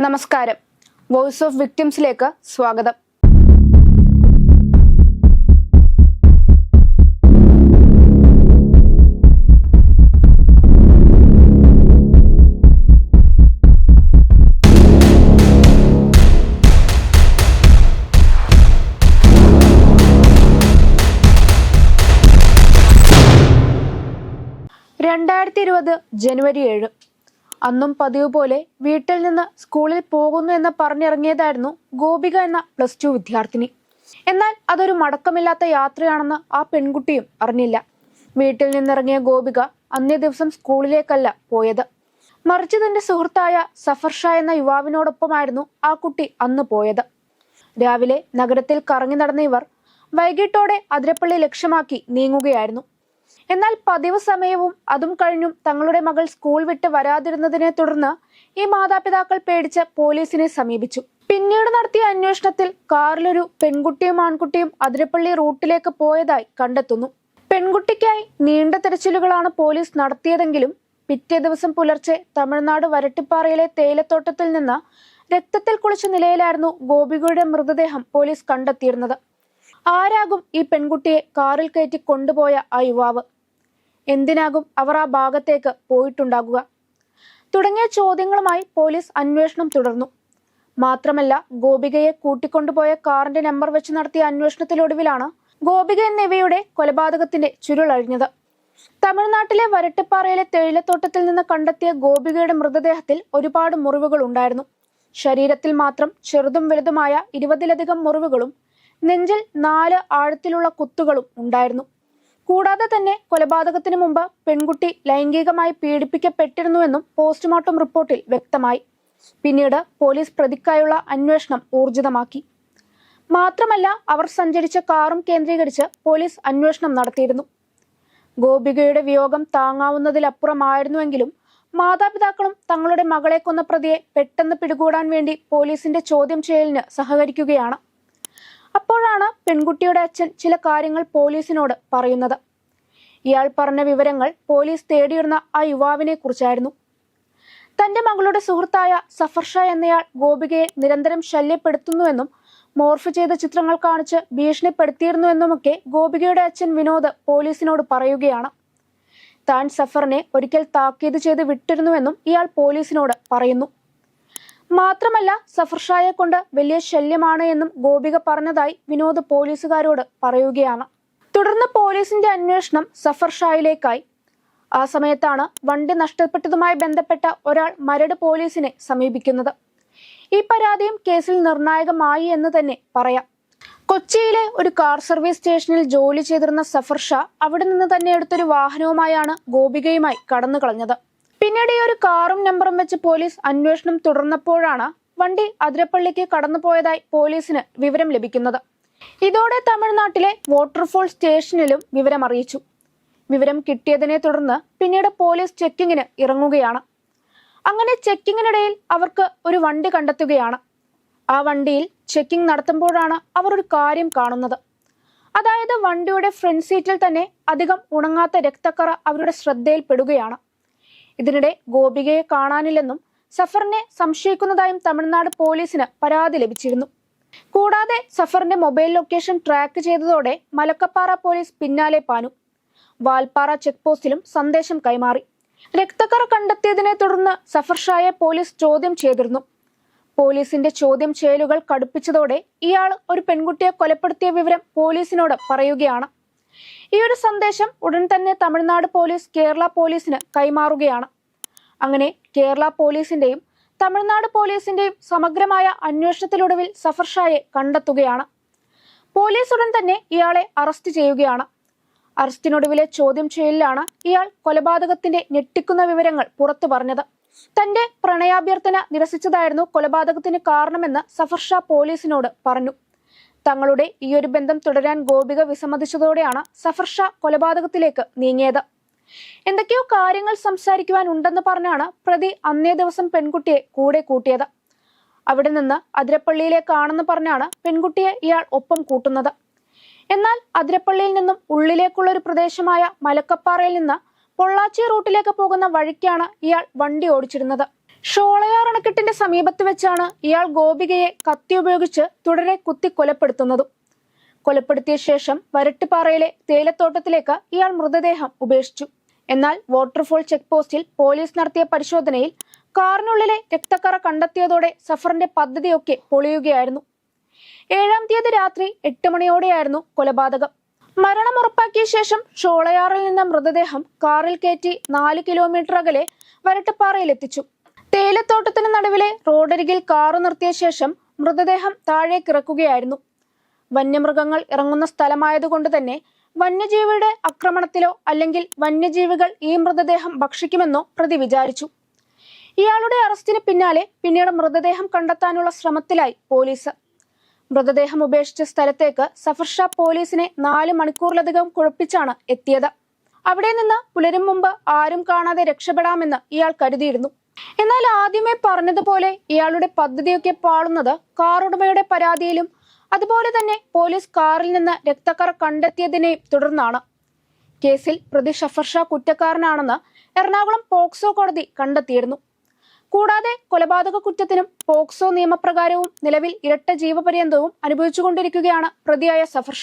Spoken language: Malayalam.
നമസ്കാരം. വോയിസ് ഓഫ് വിക്ടിംസിലേക്ക് സ്വാഗതം. രണ്ടായിരത്തി ഇരുപത് ജനുവരി ഏഴ്. അന്നും പതിവ് പോലെ വീട്ടിൽ നിന്ന് സ്കൂളിൽ പോകുന്നു എന്ന് പറഞ്ഞിറങ്ങിയതായിരുന്നു ഗോപിക എന്ന പ്ലസ് ടു വിദ്യാർത്ഥിനി. എന്നാൽ അതൊരു മടക്കമില്ലാത്ത യാത്രയാണെന്ന് ആ പെൺകുട്ടിയും അറിഞ്ഞില്ല. വീട്ടിൽ നിന്നിറങ്ങിയ ഗോപിക അന്നേ ദിവസം സ്കൂളിലേക്കല്ല പോയത്. മറിച്ച് തന്റെ സുഹൃത്തായ സഫർ ഷാ എന്ന യുവാവിനോടൊപ്പമായിരുന്നു ആ കുട്ടി അന്ന് പോയത്. രാവിലെ നഗരത്തിൽ കറങ്ങി നടന്ന ഇവർ വൈകിട്ടോടെ അതിരപ്പള്ളി ലക്ഷ്യമാക്കി നീങ്ങുകയായിരുന്നു. എന്നാൽ പതിവ് സമയവും അതും കഴിഞ്ഞും തങ്ങളുടെ മകൾ സ്കൂൾ വിട്ട് വരാതിരുന്നതിനെ തുടർന്ന് ഈ മാതാപിതാക്കൾ പേടിച്ച് പോലീസിനെ സമീപിച്ചു. പിന്നീട് നടത്തിയ അന്വേഷണത്തിൽ കാറിലൊരു പെൺകുട്ടിയും ആൺകുട്ടിയും അതിരപ്പള്ളി റൂട്ടിലേക്ക് പോയതായി കണ്ടെത്തുന്നു. പെൺകുട്ടിക്കായി നീണ്ട തെരച്ചിലുകളാണ് പോലീസ് നടത്തിയതെങ്കിലും പിറ്റേ ദിവസം പുലർച്ചെ തമിഴ്നാട് വരട്ടിപ്പാറയിലെ തേയിലത്തോട്ടത്തിൽ നിന്ന് രക്തത്തിൽ കുളിച്ച നിലയിലായിരുന്നു ഗോപികയുടെ മൃതദേഹം പോലീസ് കണ്ടെത്തിയിരുന്നത്. ആരാകും ഈ പെൺകുട്ടിയെ കാറിൽ കയറ്റി കൊണ്ടുപോയ ആ യുവാവ്? എന്തിനാകും അവർ ആ ഭാഗത്തേക്ക് പോയിട്ടുണ്ടാകുക? തുടങ്ങിയ ചോദ്യങ്ങളുമായി പോലീസ് അന്വേഷണം തുടർന്നു. മാത്രമല്ല ഗോപികയെ കൂട്ടിക്കൊണ്ടുപോയ കാറിന്റെ നമ്പർ വെച്ച് നടത്തിയ അന്വേഷണത്തിലൊടുവിലാണ് ഗോപിക എന്നിവയുടെ കൊലപാതകത്തിന്റെ ചുരുളഴിഞ്ഞത് തമിഴ്നാട്ടിലെ വരട്ടിപ്പാറയിലെ തേയിലത്തോട്ടത്തിൽ നിന്ന് കണ്ടെത്തിയ ഗോപികയുടെ മൃതദേഹത്തിൽ ഒരുപാട് മുറിവുകൾ ഉണ്ടായിരുന്നു. ശരീരത്തിൽ മാത്രം ചെറുതും വലുതുമായ ഇരുപതിലധികം മുറിവുകളും നെഞ്ചിൽ നാല് ആഴത്തിലുള്ള കുത്തുകളും ഉണ്ടായിരുന്നു. കൂടാതെ തന്നെ കൊലപാതകത്തിന് മുമ്പ് പെൺകുട്ടി ലൈംഗികമായി പീഡിപ്പിക്കപ്പെട്ടിരുന്നുവെന്നും പോസ്റ്റ്മോർട്ടം റിപ്പോർട്ടിൽ വ്യക്തമായി. പിന്നീട് പോലീസ് പ്രതിക്കായുള്ള അന്വേഷണം ഊർജിതമാക്കി. മാത്രമല്ല അവർ സഞ്ചരിച്ച കാറും കേന്ദ്രീകരിച്ച് പോലീസ് അന്വേഷണം നടത്തിയിരുന്നു. ഗോപികയുടെ വിയോഗം താങ്ങാവുന്നതിലപ്പുറമായിരുന്നുവെങ്കിലും മാതാപിതാക്കളും തങ്ങളുടെ മകളെ കൊന്ന പ്രതിയെ പെട്ടെന്ന് പിടികൂടാൻ വേണ്ടി പോലീസിന്റെ ചോദ്യം ചെയ്യലിന് സഹകരിക്കുകയാണ്. അപ്പോഴാണ് പെൺകുട്ടിയുടെ അച്ഛൻ ചില കാര്യങ്ങൾ പോലീസിനോട് പറയുന്നത്. ഇയാൾ പറഞ്ഞ വിവരങ്ങൾ പോലീസ് തേടിയിരുന്ന ആ യുവാവിനെ കുറിച്ചായിരുന്നു. തന്റെ മകളുടെ സുഹൃത്തായ സഫർഷ എന്നയാൾ ഗോപികയെ നിരന്തരം ശല്യപ്പെടുത്തുന്നുവെന്നും മോർഫ് ചെയ്ത ചിത്രങ്ങൾ കാണിച്ച് ഭീഷണിപ്പെടുത്തിയിരുന്നുവെന്നുമൊക്കെ ഗോപികയുടെ അച്ഛൻ വിനോദ് പോലീസിനോട് പറയുകയാണ്. താൻ സഫറിനെ ഒരിക്കൽ താക്കീത് ചെയ്ത് വിട്ടിരുന്നുവെന്നും ഇയാൾ പോലീസിനോട് പറയുന്നു. മാത്രമല്ല സഫർഷായെ കൊണ്ട് വലിയ ശല്യമാണ് എന്നും ഗോപിക പറഞ്ഞതായി വിനോദ് പോലീസുകാരോട് പറയുകയാണ്. തുടർന്ന് പോലീസിന്റെ അന്വേഷണം സഫർഷായിലേക്കായി ആ സമയത്താണ് വണ്ടി നഷ്ടപ്പെട്ടതുമായി ബന്ധപ്പെട്ട ഒരാൾ മരട് പോലീസിനെ സമീപിക്കുന്നത്. ഈ പരാതിയും കേസിൽ നിർണായകമായി എന്ന് തന്നെ പറയാം. കൊച്ചിയിലെ ഒരു കാർ സർവീസ് സ്റ്റേഷനിൽ ജോലി ചെയ്തിരുന്ന സഫർ ഷാ അവിടെ നിന്ന് തന്നെ എടുത്തൊരു വാഹനവുമായാണ് ഗോപികയുമായി കടന്നു കളഞ്ഞത് പിന്നീട് ഈ ഒരു കാറും നമ്പറും വെച്ച് പോലീസ് അന്വേഷണം തുടർന്നപ്പോഴാണ് വണ്ടി അതിരപ്പള്ളിക്ക് കടന്നുപോയതായി പോലീസിന് വിവരം ലഭിക്കുന്നത്. ഇതോടെ തമിഴ്നാട്ടിലെ വാട്ടർഫോൾ സ്റ്റേഷനിലും വിവരം അറിയിച്ചു. വിവരം കിട്ടിയതിനെ തുടർന്ന് പിന്നീട് പോലീസ് ചെക്കിങ്ങിന് ഇറങ്ങുകയാണ്. അങ്ങനെ ചെക്കിങ്ങിനിടയിൽ അവർക്ക് ഒരു വണ്ടി കണ്ടെത്തുകയാണ്. ആ വണ്ടിയിൽ ചെക്കിംഗ് നടത്തുമ്പോഴാണ് അവർ ഒരു കാര്യം കാണുന്നത്. അതായത് വണ്ടിയുടെ ഫ്രണ്ട് സീറ്റിൽ തന്നെ അധികം ഉണങ്ങാത്ത രക്തക്കറ അവരുടെ ശ്രദ്ധയിൽപ്പെടുകയാണ്. ഇതിനിടെ ഗോപികയെ കാണാനില്ലെന്നും സഫറിനെ സംശയിക്കുന്നതായും തമിഴ്നാട് പോലീസിന് പരാതി ലഭിച്ചിരുന്നു. കൂടാതെ സഫറിന്റെ മൊബൈൽ ലൊക്കേഷൻ ട്രാക്ക് ചെയ്തതോടെ മലക്കപ്പാറ പോലീസ് പിന്നാലെ പാനു വാൽപ്പാറ ചെക്ക് പോസ്റ്റിലും സന്ദേശം കൈമാറി. രക്തക്കറ കണ്ടെത്തിയതിനെ തുടർന്ന് സഫർ ഷായെ പോലീസ് ചോദ്യം ചെയ്തിരുന്നു. പോലീസിന്റെ ചോദ്യം ചെയ്യലുകൾ കടുപ്പിച്ചതോടെ ഇയാൾ ഒരു പെൺകുട്ടിയെ കൊലപ്പെടുത്തിയ വിവരം പോലീസിനോട് പറയുകയാണ്. ഈ ഒരു സന്ദേശം ഉടൻ തന്നെ തമിഴ്നാട് പോലീസ് കേരള പോലീസിന് കൈമാറുകയാണ്. അങ്ങനെ കേരള പോലീസിന്റെയും തമിഴ്നാട് പോലീസിന്റെയും സമഗ്രമായ അന്വേഷണത്തിലൊടുവിൽ സഫർ ഷായെ കണ്ടെത്തുകയാണ്. പോലീസ് ഉടൻ തന്നെ ഇയാളെ അറസ്റ്റ് ചെയ്യുകയാണ്. അറസ്റ്റിനൊടുവിലെ ചോദ്യം ചെയ്യലിലാണ് ഇയാൾ കൊലപാതകത്തിന്റെ ഞെട്ടിക്കുന്ന വിവരങ്ങൾ പുറത്തു പറഞ്ഞത്. തന്റെ പ്രണയാഭ്യർത്ഥന നിരസിച്ചതായിരുന്നു കൊലപാതകത്തിന് കാരണമെന്ന് സഫർഷ പോലീസിനോട് പറഞ്ഞു. തങ്ങളുടെ ഈ ഒരു ബന്ധം തുടരാൻ ഗോപിക വിസമ്മതിച്ചതോടെയാണ് സഫർഷ കൊലപാതകത്തിലേക്ക് നീങ്ങിയത്. എന്തൊക്കെയോ കാര്യങ്ങൾ സംസാരിക്കുവാൻ ഉണ്ടെന്ന് പറഞ്ഞാണ് പ്രതി അന്നേ ദിവസം പെൺകുട്ടിയെ കൂടെ കൂട്ടിയത്. അവിടെ നിന്ന് അതിരപ്പള്ളിയിലേക്കാണെന്ന് പറഞ്ഞാണ് പെൺകുട്ടിയെ ഇയാൾ ഒപ്പം കൂട്ടുന്നത്. എന്നാൽ അതിരപ്പള്ളിയിൽ നിന്നും ഉള്ളിലേക്കുള്ള ഒരു പ്രദേശമായ മലക്കപ്പാറയിൽ നിന്ന് പൊള്ളാച്ചി റൂട്ടിലേക്ക് പോകുന്ന വഴിക്കാണ് ഇയാൾ വണ്ടി ഓടിച്ചിരുന്നത്. ഷോളയാർ അണക്കെട്ടിന്റെ സമീപത്ത് വെച്ചാണ് ഇയാൾ ഗോപികയെ കത്തി ഉപയോഗിച്ച് തുടരെ കുത്തി കൊലപ്പെടുത്തുന്നതും. കൊലപ്പെടുത്തിയ ശേഷം വരട്ടുപാറയിലെ തേയിലത്തോട്ടത്തിലേക്ക് ഇയാൾ മൃതദേഹം ഉപേക്ഷിച്ചു. എന്നാൽ വാട്ടർഫോൾ ചെക്ക് പോസ്റ്റിൽ പോലീസ് നടത്തിയ പരിശോധനയിൽ കാറിനുള്ളിലെ രക്തക്കറ കണ്ടെത്തിയതോടെ സഫറിന്റെ പദ്ധതിയൊക്കെ പൊളിയുകയായിരുന്നു. ഏഴാം തീയതി രാത്രി എട്ട് മണിയോടെയായിരുന്നു കൊലപാതകം. മരണം ഉറപ്പാക്കിയ ശേഷം ഷോളയാറിൽ നിന്ന് മൃതദേഹം കാറിൽ കയറ്റി നാല് കിലോമീറ്റർ അകലെ വരട്ടപ്പാറയിൽ എത്തിച്ചു തേയിലത്തോട്ടത്തിന് നടുവിലെ റോഡരികിൽ കാറു നിർത്തിയ ശേഷം മൃതദേഹം താഴേക്കിറക്കുകയായിരുന്നു വന്യമൃഗങ്ങൾ ഇറങ്ങുന്ന സ്ഥലമായതുകൊണ്ട് തന്നെ വന്യജീവിയുടെ ആക്രമണത്തിലോ അല്ലെങ്കിൽ വന്യജീവികൾ ഈ മൃതദേഹം ഭക്ഷിക്കുമെന്നോ പ്രതി വിചാരിച്ചു. ഇയാളുടെ അറസ്റ്റിന് പിന്നാലെ പിന്നീട് മൃതദേഹം കണ്ടെത്താനുള്ള ശ്രമത്തിലായി പോലീസ്. മൃതദേഹം ഉപേക്ഷിച്ച സ്ഥലത്തേക്ക് സഫർ ഷാ പോലീസിനെ നാല് മണിക്കൂറിലധികം കുഴപ്പിച്ചാണ് എത്തിയത്. അവിടെ നിന്ന് പുലരും മുമ്പ് ആരും കാണാതെ രക്ഷപ്പെടാമെന്ന് ഇയാൾ കരുതിയിരുന്നു. എന്നാൽ ആദ്യമേ പറഞ്ഞതുപോലെ ഇയാളുടെ പദ്ധതിയൊക്കെ പാളുന്നത് കാർ ഉടമയുടെ പരാതിയിലും അതുപോലെ തന്നെ പോലീസ് കാറിൽ നിന്ന് രക്തക്കറ കണ്ടെത്തിയതിനെയും തുടർന്നാണ്. കേസിൽ പ്രതി ഷഫർ ഷാ കുറ്റക്കാരനാണെന്ന് എറണാകുളം പോക്സോ കോടതി കണ്ടെത്തിയിരുന്നു. കൂടാതെ കൊലപാതക കുറ്റത്തിനും പോക്സോ നിയമപ്രകാരവും നിലവിൽ ഇരട്ട ജീവപര്യന്തവും അനുഭവിച്ചുകൊണ്ടിരിക്കുകയാണ് പ്രതിയായ സഫർ